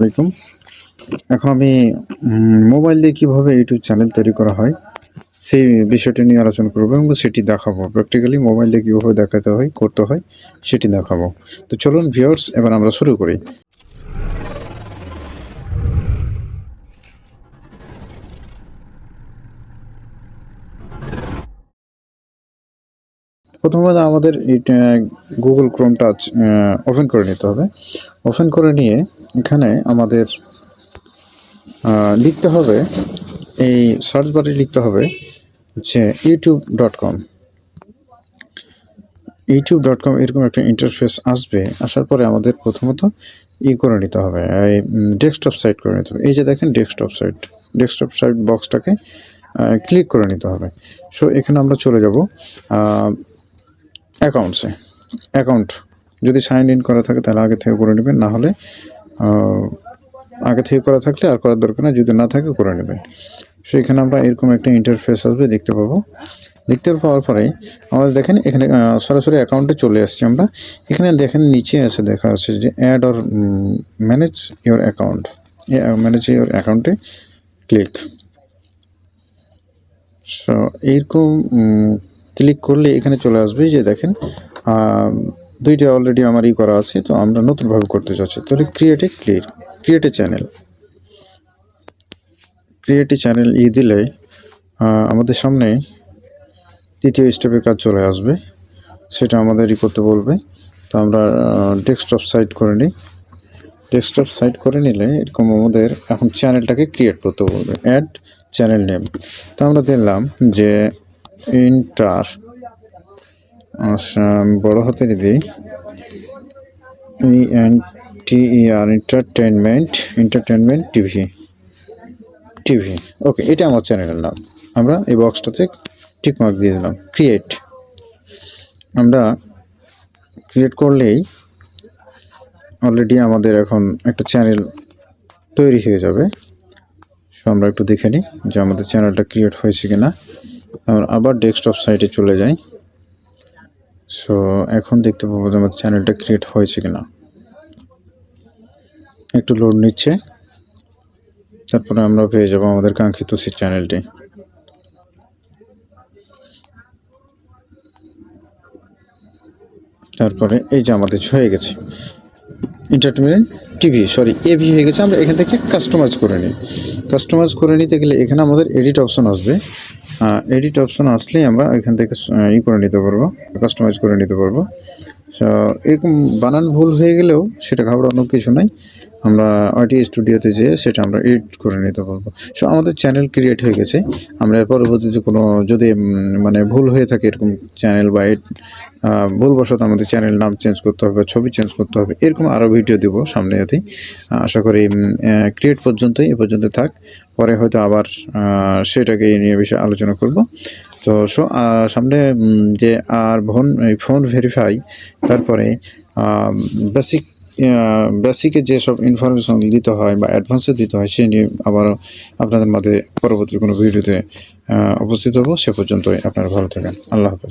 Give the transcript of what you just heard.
আলাইকুম। এখন আমি মোবাইল দিয়ে কীভাবে ইউটিউব চ্যানেল তৈরি করা হয়, সেই বিষয়টি নিয়ে আলোচনা করব এবং সেটি দেখাবো। প্র্যাকটিক্যালি মোবাইল দিয়ে কীভাবে দেখাতে হয়, করতে হয়, সেটি দেখাবো। তো চলুন ভিউয়ার্স এবার আমরা শুরু করি। প্রথমত আমাদের গুগল ক্রোমটা ওপেন করে নিতে হবে। ওপেন করে নিয়ে এখানে আমাদের লিখতে হবে, এই সার্চ বারে লিখতে হবে যে YouTube dot com YouTube dot com এরকম একটা ইন্টারফেস আসবে, আসার পরে আমাদের প্রথমত ই করে নিতে হবে, এই ডেস্কটপ সাইট করে নিতে হবে। এই যে দেখেন ডেস্কটপ সাইট ডেস্কটপ সাইট বক্সটাকে ক্লিক করে নিতে হবে। সো এখানে আমরা চলে যাব অ্যাকাউন্টসে অ্যাকাউন্ট যদি সাইন ইন করা থাকে তাহলে আগে থেকে করে নেবেন, না হলে আগে থেকে করা থাকলে আর করার দরকার না যদি না থাকে করে নেবেন। সো এখানে আমরা এরকম একটা ইন্টারফেস আসবে, দেখতে পাবো। দেখতে পাওয়ার পরে আমাদের দেখেন এখানে সরাসরি অ্যাকাউন্টে চলে আসছি আমরা। এখানে দেখেন নিচে এসে দেখা আছে যে add or manage your account manage your অ্যাকাউন্টে ক্লিক সো এইরকম ক্লিক করলে এখানে চলে আসবে যে দেখেন দুইটা অলরেডি আমার ই করা আছে, তো আমরা নতুনভাবে করতে চাচ্ছি তাহলে create create a channel create channel ই দিলে আমাদের সামনে তৃতীয় স্টেপের কাজ চলে আসবে। সেটা আমাদের ই করতে বলবে। তো আমরা ডেস্কটপ সাইট করে নিই। ডেস্কটপ সাইট করে নিলে এরকম আমাদের এখন চ্যানেলটাকে ক্রিয়েট করতে বলবে। অ্যাড চ্যানেল নেম তো আমরা দেখলাম যে ইন্টার বড় হাতের দিই E N T E R entertainment entertainment TV TV okay এটা আমার চ্যানেলের নাম। আমরা এই বক্সটাতে টিক মার্ক দিয়ে দিলাম। ক্রিয়েট আমরা ক্রিয়েট করলেই অলরেডি আমাদের এখন একটা চ্যানেল তৈরি হয়ে যাবে। সো আমরা একটু দেখে নিই যে আমাদের চ্যানেলটা ক্রিয়েট হয়েছে কিনা। আমরা আবার ডেস্কটপ সাইটে চলে যাই। সো এখন দেখতে পাবো আমাদের চ্যানেলটা ক্রিয়েট হয়েছে কিনা। একটু লোড নিচ্ছে। তারপরে আমরা পেয়ে যাব আমাদের কাঙ্ক্ষিত সেই চ্যানেলটি তারপরে এই যে আমাদের হয়ে গেছে। এন্টারটেনমেন্ট টিভি সরি এভি হয়ে গেছে। আমরা এখান থেকে কাস্টমাইজ করে নিই। কাস্টমাইজ করে নিতে গেলে এখানে আমাদের এডিট অপশন আসবে। এডিট অপশন আসলেই আমরা এখান থেকে ই করে নিতে পারব কাস্টমাইজ করে নিতে পারব। এরকম বানান ভুল হয়ে গেলেও সেটা ঘাবড়ানোর কিছু নাই। আমরা আইটি স্টুডিওতে যেয়ে সেটা আমরা এডিট করে নিতে পারব। সো আমাদের চ্যানেল ক্রিয়েট হয়ে গেছে। আমরা এর পরবর্তীতে কোনো যদি মানে ভুল হয়ে থাকে এরকম চ্যানেল বা এড ভুলবশত আমাদের চ্যানেল নাম চেঞ্জ করতে হবে, ছবি চেঞ্জ করতে হবে, এরকম আরও ভিডিও দিব সামনে এতেই আশা করি ক্রিয়েট পর্যন্তই, এ পর্যন্ত থাক। পরে হয়তো আবার সেটাকে নিয়ে বিষয়ে আলোচনা করব। তো সামনে যে আর ফোন ফোন ভেরিফাই তারপরে বেসিক বেসিকে যেসব ইনফরমেশন দিতে হয় বা অ্যাডভান্সে দিতে হয়, সে নিয়ে আবারও আপনাদের মধ্যে পরবর্তী কোনো ভিডিওতে উপস্থিত হব। সে পর্যন্তই, আপনারা ভালো থাকেন। আল্লাহ হাফেজ।